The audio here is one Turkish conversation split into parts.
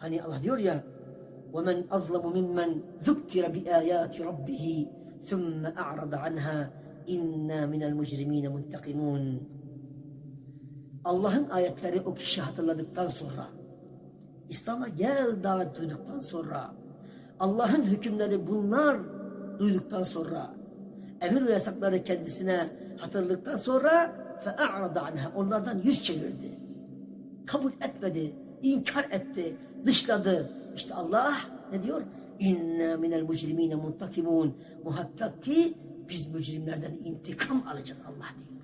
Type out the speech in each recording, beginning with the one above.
Hani Allah diyor ya وَمَنْ أَظْلَمُ مِمَّنْ ذُكِّرَ بِآيَاتِ رَبِّهِ ثُمَّ أَعْرَضَ عَنْهَا اِنَّا مِنَ الْمُجْرِم۪ينَ مُنْتَقِمُونَ Allah'ın ayetleri o kişi hatırladıktan sonra, İslam'a gel davet duyduktan sonra, Allah'ın hükümleri bunlar duyduktan sonra, emir ve yasakları kendisine hatırladıktan sonra فَاَعْرَضَ عَنْهَا Onlardan yüz çevirdi. Kabul etmedi, inkar etti, dışladı. İşte Allah ne diyor? İnna minel mujrimine muntakimun. Muhakkak ki biz mücrimlerden intikam alacağız Allah diyor.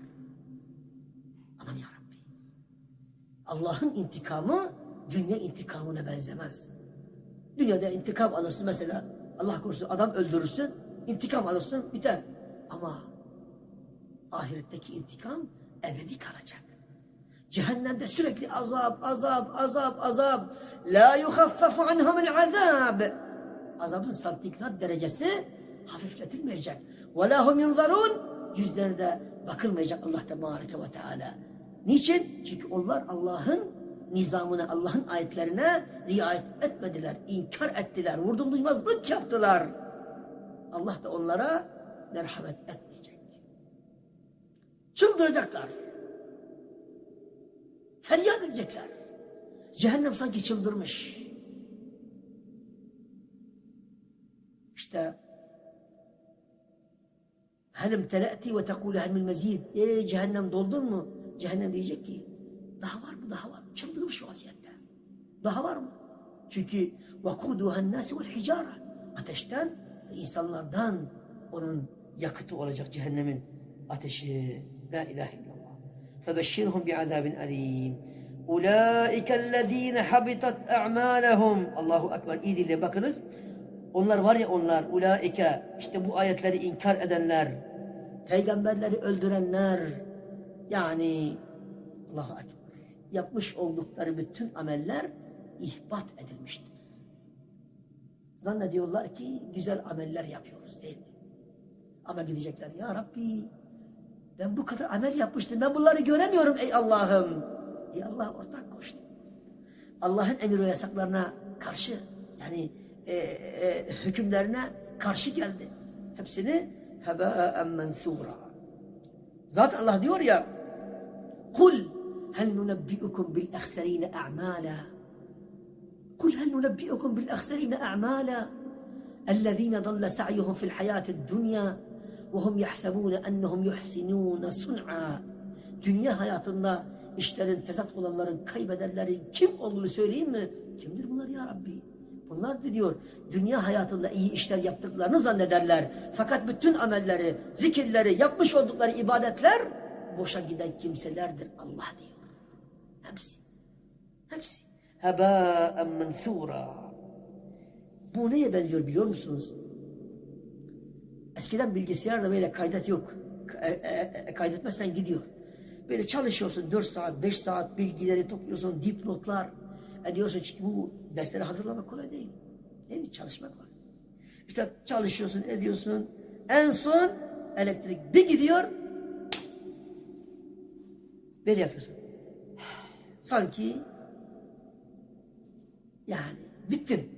Aman ya Rabbi. Allah'ın intikamı dünya intikamına benzemez. Dünyada intikam alırsın mesela Allah korusun adam öldürürsün intikam alırsın biter. Ama ahiretteki intikam ebedi kalacak. Cehennemde sürekli azap, azap, azap, azap. La yuhaffafu anhumul azab. Azabın santigrat derecesi hafifletilmeyecek. Ve lahum yunzarun. Yüzlerine de bakılmayacak Allah Tebareke ve Teala. Niçin? Çünkü onlar Allah'ın nizamına, Allah'ın ayetlerine riayet etmediler, inkar ettiler, vurdum duymazlık yaptılar. Allah da onlara merhamet etmeyecek. Çıldıracaklar. Feryat edecekler. Cehennem sanki çıldırmış. İşte Helim tele'ti ve tekulu hel mezid. Ey cehennem doldun mu? Cehennem diyecek ki daha var mı daha var mı? Çıldırmış vaziyette. Daha var mı? Çünkü vakuduhan nasi vel hicara. Ateşten ve insanlardan onun yakıtı olacak cehennemin ateşi. La ilahe illallah. Febeşşirhum bi'azabin alim. Ulaike ellezine habitat a'malehum. Allahu Ekber. İyi dinle bakınız. Onlar var ya onlar. Ulaike. işte bu ayetleri inkar edenler. Peygamberleri öldürenler. Yani Allahu Ekber. Yapmış oldukları bütün ameller ihbat edilmiştir. Zannediyorlar ki güzel ameller yapıyoruz değil mi? Ama gidecekler ya Rabbi ben bu kadar amel yapmıştım. Ben bunları göremiyorum ey Allah'ım. Allah ortak koştu. Allah'ın emir ve yasaklarına karşı yani e, e, hükümlerine karşı geldi. Hepsini hebâen mensûrâ. Zaten Allah diyor ya Kul hel nunebbi'ukum bil ehserine a'mâlâ قل هل ننبئكم بالأخسرين أعمالا الذين ضل سعيهم في الحياة الدنيا وهم يحسبون أنهم يحسنون صنعا Dünya hayatında işlerin tezat olanların kaybedenleri kim olduğunu söyleyeyim mi? Kimdir bunlar ya Rabbi? Bunlar diyor dünya hayatında iyi işler yaptıklarını zannederler. Fakat bütün amelleri, zikirleri, yapmış oldukları ibadetler boşa giden kimselerdir Allah diyor. Hepsi. Hepsi. Hebâen mensûrâ. Bu neye benziyor biliyor musunuz? Eskiden bilgisayarda böyle kaydet yok. E, e, e, kaydetmezsen gidiyor. Böyle çalışıyorsun 4 saat, 5 saat bilgileri topluyorsun, dipnotlar ediyorsun. Çünkü bu dersleri hazırlamak kolay değil. Değil mi? Çalışmak var. İşte çalışıyorsun, ediyorsun. En son elektrik bir gidiyor. Böyle yapıyorsun. Sanki yani bittin.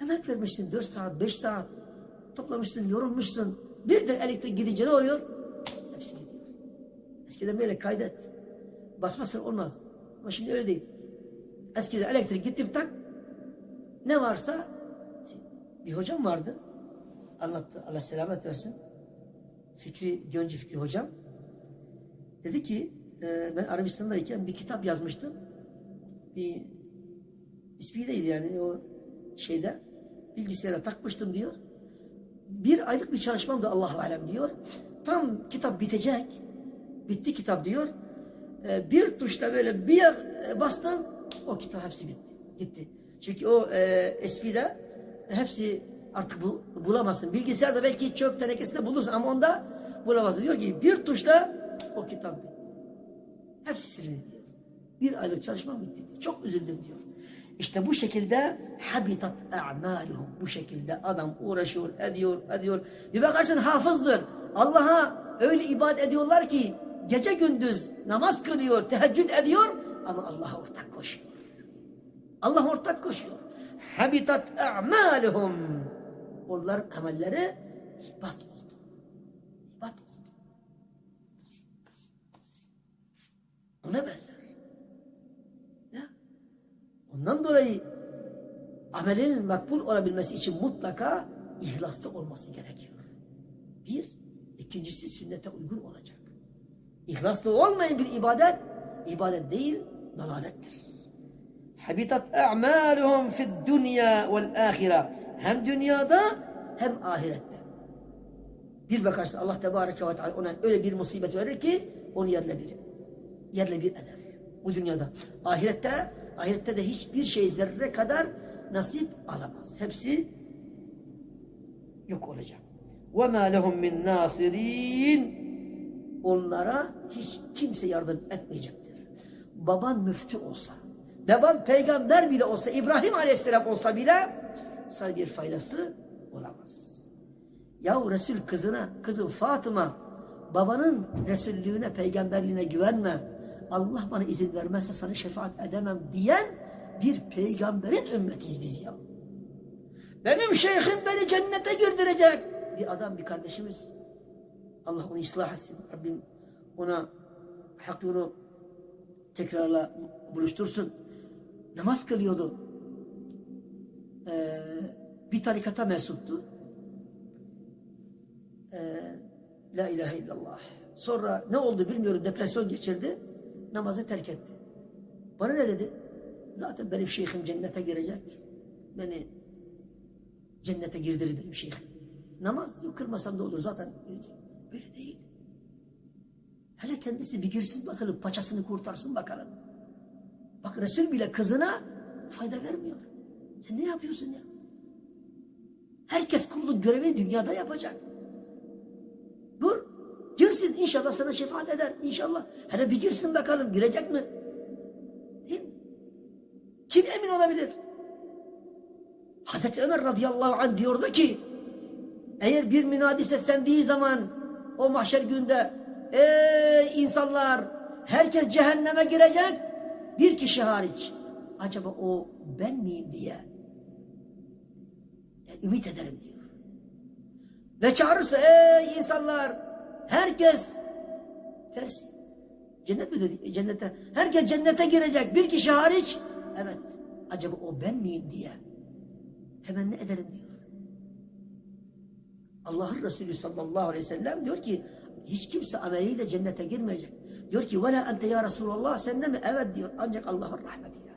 Emek vermişsin 4 saat, 5 saat. Toplamışsın, yorulmuşsun. Bir de elektrik gidince ne oluyor? Eskiden kaydet. Basmazsan olmaz. Ama şimdi öyle değil. Eskiden elektrik gitti tak. Ne varsa bir hocam vardı. Anlattı. Allah selamet versin. Fikri, Gönci Fikri hocam. Dedi ki e, ben Arabistan'dayken bir kitap yazmıştım. Bir ismi değil yani o şeyde bilgisayara takmıştım diyor. Bir aylık bir çalışmam da Allahu alem diyor. Tam kitap bitecek. Bitti kitap diyor. Ee, bir tuşla böyle bir e, bastım o kitap hepsi bitti. Gitti. Çünkü o e, espide hepsi artık bu, bulamazsın. Bilgisayarda belki çöp tenekesinde bulursun ama onda bulamazsın. Diyor ki bir tuşla o kitap bitti. Hepsi silindi diyor. Bir aylık çalışmam bitti diyor. Çok üzüldüm diyor. İşte bu şekilde habitat a'maluhum. Bu şekilde adam uğraşıyor, ediyor, ediyor. Bir bakarsın hafızdır. Allah'a öyle ibadet ediyorlar ki gece gündüz namaz kılıyor, teheccüd ediyor ama Allah'a ortak koşuyor. Allah ortak koşuyor. Habitat a'maluhum. Onların amelleri hibat oldu. Hibat oldu. Buna benzer. Ya. Ondan dolayı amelin makbul olabilmesi için mutlaka ihlaslı olması gerekiyor. Bir, ikincisi sünnete uygun olacak. İhlaslı olmayan bir ibadet, ibadet değil, dalalettir. Habitat a'maluhum fid dunya vel ahire. Hem dünyada hem ahirette. Bir bakarsın Allah Tebareke ve Teala ona öyle bir musibet verir ki onu yerle bir, yerle bir eder. Bu dünyada. Ahirette, ahirette de hiçbir şey zerre kadar nasip alamaz. Hepsi yok olacak. وَمَا لَهُمْ مِنْ نَاصِرِينَ Onlara hiç kimse yardım etmeyecektir. Baban müftü olsa, baban peygamber bile olsa, İbrahim Aleyhisselam olsa bile sana bir faydası olamaz. Yahu Resul kızına, kızım Fatıma, babanın Resullüğüne, peygamberliğine güvenme. Allah bana izin vermezse sana şefaat edemem diyen bir peygamberin ümmetiyiz biz ya. Benim şeyhim beni cennete girdirecek. Bir adam, bir kardeşimiz. Allah onu ıslah etsin. Rabbim ona hak yolu tekrarla buluştursun. Namaz kılıyordu. Ee, bir tarikata mensuptu. Ee, La ilahe illallah. Sonra ne oldu bilmiyorum depresyon geçirdi. Namazı terk etti. Bana ne dedi? Zaten benim şeyhim cennete girecek. Beni cennete girdirir benim şeyhim. Namaz diyor kırmasam da olur zaten girecek. Öyle değil. Hele kendisi bir girsin bakalım paçasını kurtarsın bakalım. Bak Resul bile kızına fayda vermiyor. Sen ne yapıyorsun ya? Herkes kulluk görevini dünyada yapacak. Dur. Girsin inşallah sana şefaat eder. İnşallah. Hele bir girsin bakalım girecek mi? Değil mi? Kim emin olabilir? Hazreti Ömer radıyallahu anh diyordu ki eğer bir münadi seslendiği zaman o mahşer günde ey insanlar herkes cehenneme girecek bir kişi hariç. Acaba o ben miyim diye yani ümit ederim diyor. Ve çağırırsa ey insanlar herkes ters cennet mi dedik cennete herkes cennete girecek bir kişi hariç evet acaba o ben miyim diye temenni ederim diyor. Allah'ın Resulü sallallahu aleyhi ve sellem diyor ki hiç kimse ameliyle cennete girmeyecek. Diyor ki vela ente ya Resulallah sen de mi? Evet diyor ancak Allah'ın rahmetiyle.